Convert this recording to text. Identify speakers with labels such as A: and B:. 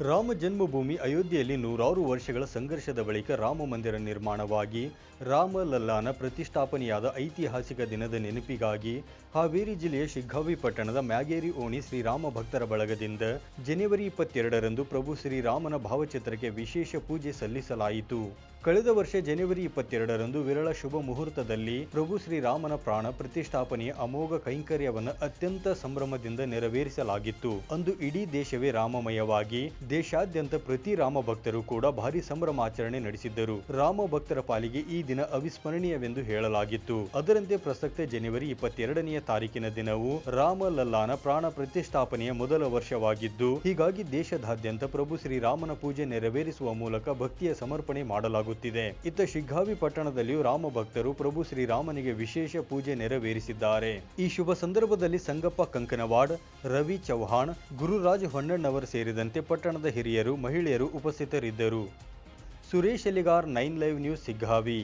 A: ರಾಮ ಜನ್ಮಭೂಮಿ ಅಯೋಧ್ಯೆಯಲ್ಲಿ ನೂರಾರು ವರ್ಷಗಳ ಸಂಘರ್ಷದ ಬಳಿಕ ರಾಮ ಮಂದಿರ ನಿರ್ಮಾಣವಾಗಿ ರಾಮ ಲಲ್ಲಾನ ಪ್ರತಿಷ್ಠಾಪನೆಯಾದ ಐತಿಹಾಸಿಕ ದಿನದ ನೆನಪಿಗಾಗಿ ಹಾವೇರಿ ಜಿಲ್ಲೆಯ ಶಿಗ್ಗಾವಿ ಪಟ್ಟಣದ ಮ್ಯಾಗೇರಿ ಓಣಿ ಶ್ರೀರಾಮ ಭಕ್ತರ ಬಳಗದಿಂದ ಜನವರಿ ಇಪ್ಪತ್ತೆರಡರಂದು ಪ್ರಭು ಶ್ರೀರಾಮನ ಭಾವಚಿತ್ರಕ್ಕೆ ವಿಶೇಷ ಪೂಜೆ ಸಲ್ಲಿಸಲಾಯಿತು. ಕಳೆದ ವರ್ಷ ಜನವರಿ ಇಪ್ಪತ್ತೆರಡರಂದು ವಿರಳ ಶುಭ ಮುಹೂರ್ತದಲ್ಲಿ ಪ್ರಭು ಶ್ರೀರಾಮನ ಪ್ರಾಣ ಪ್ರತಿಷ್ಠಾಪನೆಯ ಅಮೋಘ ಕೈಂಕರ್ಯವನ್ನು ಅತ್ಯಂತ ಸಂಭ್ರಮದಿಂದ ನೆರವೇರಿಸಲಾಗಿತ್ತು. ಅಂದು ಇಡೀ ದೇಶವೇ ರಾಮಮಯವಾಗಿ, ದೇಶಾದ್ಯಂತ ಪ್ರತಿ ರಾಮ ಭಕ್ತರು ಕೂಡ ಭಾರಿ ಸಂಭ್ರಮಾಚರಣೆ ನಡೆಸಿದ್ದರು. ರಾಮ ಭಕ್ತರ ಪಾಲಿಗೆ ಈ ದಿನ ಅವಿಸ್ಮರಣೀಯವೆಂದು ಹೇಳಲಾಗಿತ್ತು. ಅದರಂತೆ ಪ್ರಸಕ್ತ ಜನವರಿ ಇಪ್ಪತ್ತೆರಡನೆಯ ತಾರೀಕಿನ ದಿನವು ರಾಮ ಲಲ್ಲಾನ ಪ್ರಾಣ ಪ್ರತಿಷ್ಠಾಪನೆಯ ಮೊದಲ ವರ್ಷವಾಗಿದ್ದು, ಹೀಗಾಗಿ ದೇಶದಾದ್ಯಂತ ಪ್ರಭು ಶ್ರೀರಾಮನ ಪೂಜೆ ನೆರವೇರಿಸುವ ಮೂಲಕ ಭಕ್ತಿಯ ಸಮರ್ಪಣೆ ಮಾಡಲಾಗುತ್ತಿದೆ. ಇತ್ತ ಶಿಗ್ಗಾವಿ ಪಟ್ಟಣದಲ್ಲಿಯೂ ರಾಮ ಭಕ್ತರು ಪ್ರಭು ಶ್ರೀರಾಮನಿಗೆ ವಿಶೇಷ ಪೂಜೆ ನೆರವೇರಿಸಿದ್ದಾರೆ. ಈ ಶುಭ ಸಂದರ್ಭದಲ್ಲಿ ಸಂಗಪ್ಪ ಕಂಕನವಾಡ್, ರವಿ ಚೌಹಾಣ್ ಗುರುರಾಜ್ ಹೊನ್ನಣ್ಣವರ್ ಸೇರಿದಂತೆ ಪಟ್ಟಣದ ಹಿರಿಯರು, ಮಹಿಳೆಯರು ಉಪಸ್ಥಿತರಿದ್ದರು. Suresh Eligar nine live news Siggavi